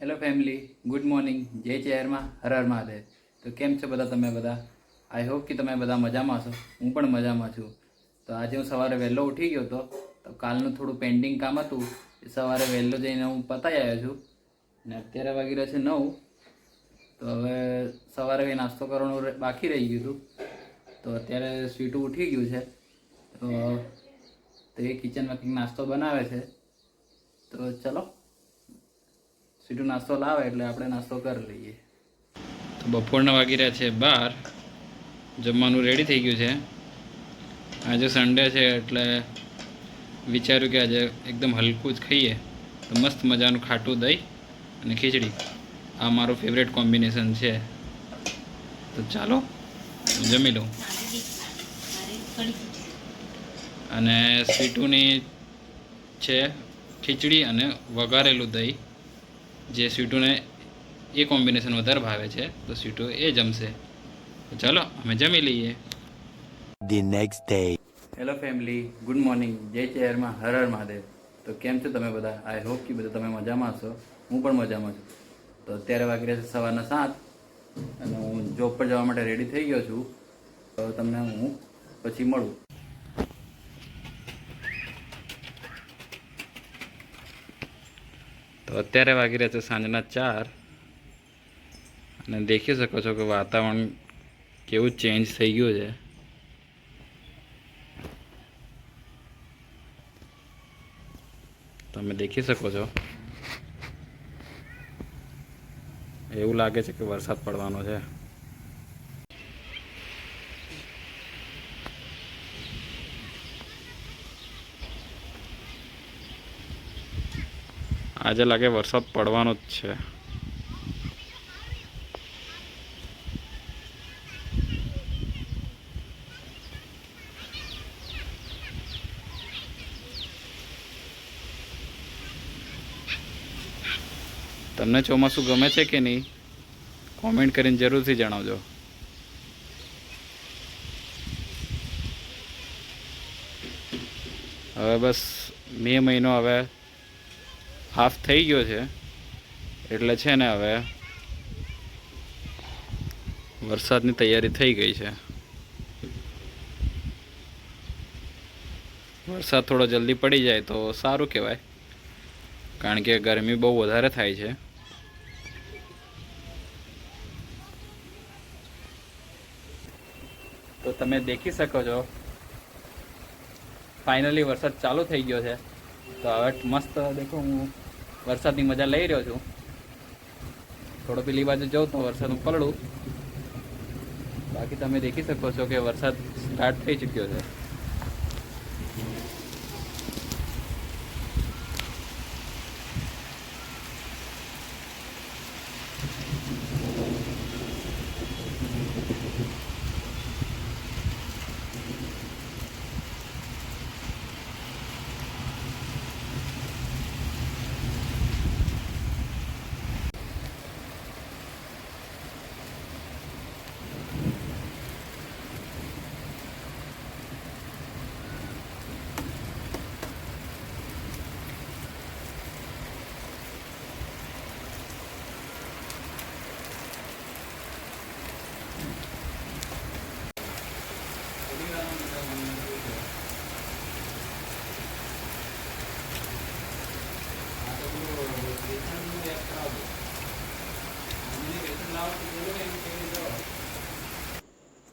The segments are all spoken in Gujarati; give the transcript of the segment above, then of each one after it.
હેલો ફેમિલી ગુડ મોર્નિંગ જય ચેરમાં હર હર મહાદેવ. તો કેમ છો બધા તમે બધા? આઈ હોપ કે તમે બધા મજામાં છો. હું પણ મજામાં છું. તો આજે હું સવારે વહેલો ઉઠી ગયો હતો. તો કાલનું થોડું પેન્ડિંગ કામ હતું. એ સવારે વહેલો જઈને હું પતાઈ આવ્યો છું. ને અત્યારે વાગી રહ્યા છે નવ. તો હવે સવારે કંઈ નાસ્તો કરવાનું બાકી રહી ગયું હતું. તો અત્યારે સ્વીટું ઉઠી ગયું છે. તો તો એ કિચનમાં કંઈક નાસ્તો બનાવે છે. તો ચલો. સીધું નાસ્તો લાવે એટલે આપણે નાસ્તો કરી લઈએ. તો બપોરના વાગી રહ્યા છે બાર. જમવાનું રેડી થઈ ગયું છે. આજે સન્ડે છે એટલે વિચાર્યું કે આજે એકદમ હલકું જ ખાઈએ. તો મસ્ત મજાનું ખાટું દહીં અને ખીચડી. આ મારું ફેવરેટ કોમ્બિનેશન છે. તો ચાલો જમી લઉં. અને સ્વીટુની છે ખીચડી અને વઘારેલું દહીં. જે સ્વીટુને એ કોમ્બિનેશન વધારે ભાવે છે તો સ્વીટુ એ જમશે. તો ચાલો અમે જમી લઈએ. The next day hello family good morning જય ચેરમાં હર હર મહાદેવ. તો કેમ છો તમે બધા? આઈ હોપ કે બધા તમે મજામાં હશો હું પણ મજામાં છું. તો અત્યારે વાગી રહ્યા છે સવારના સાત અને હું જોબ પર જવા માટે રેડી થઈ ગયો છું. તો તમને હું પછી મળું. તો અત્યારે વાગી રહ્યા છે સાંજના ચાર. અને દેખી શકો છો કે વાતાવરણ કેવું ચેન્જ થઈ ગયું છે. તમે દેખી શકો છો. એવું લાગે છે કે વરસાદ પડવાનો છે. આજે લાગે વરસાદ પડવાનો જ છે. તમને ચોમાસું ગમે છે કે નહીં? કોમેન્ટ કરીને જરૂરથી જણાવજો. હવે બસ મે મહિનો હવે હાફ થઈ ગયો છે. એટલે છે ને હવે વરસાદની તૈયારી થઈ ગઈ છે. વરસાદ થોડો જલ્દી પડી જાય તો સારું કહેવાય. કારણ કે ગરમી બહુ વધારે થાય છે. તો તમે દેખી શકો છો. ફાઇનલી વરસાદ ચાલુ થઈ ગયો છે. તો હવે મસ્ત દેખો હું વરસાદની મજા લઈ રહ્યો છું. થોડો પેલી બાજુ જાઉં તો વરસાદનું પલડું બાકી તમે દેખી શકો છો કે વરસાદ સ્ટાર્ટ થઈ ચૂક્યો છે.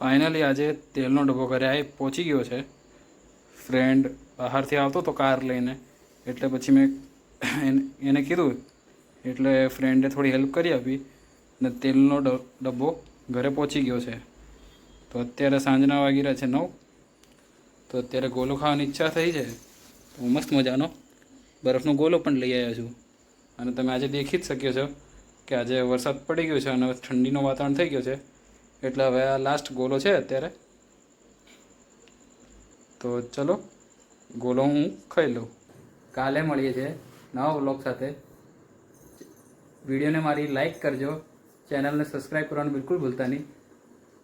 ફાઇનલી આજે તેલનો ડબ્બો ઘરે આવી પહોંચી ગયો છે. ફ્રેન્ડ બહારથી આવતો હતો કાર લઈને. એટલે પછી મેં એને- કીધું. એટલે ફ્રેન્ડે થોડી હેલ્પ કરી આપી અને તેલનો ડબ્બો ઘરે પહોંચી ગયો છે. તો અત્યારે સાંજના વાગી રહ્યા છે નવ. તો અત્યારે ગોલો ખાવાની ઈચ્છા થઈ છે. હું મસ્ત મજાનો બરફનો ગોલો પણ લઈ આવ્યો છું. અને તમે આજે દેખી જ શક્યો છો કે આજે વરસાદ પડી ગયો છે અને ઠંડીનું વાતાવરણ થઈ ગયો છે. એટલે હવે આ લાસ્ટ ગોલો છે અત્યારે. તો ચલો, ગોલો હું ખાઈ લઉં. કાલે મળીએ છીએ નવા વ્લોગ સાથે. વિડીયોને મારી લાઈક કરજો. ચેનલને સબસ્ક્રાઈબ કરવાનું બિલકુલ ભૂલતા નહીં.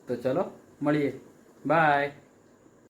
તો ચલો, મળીએ. બાય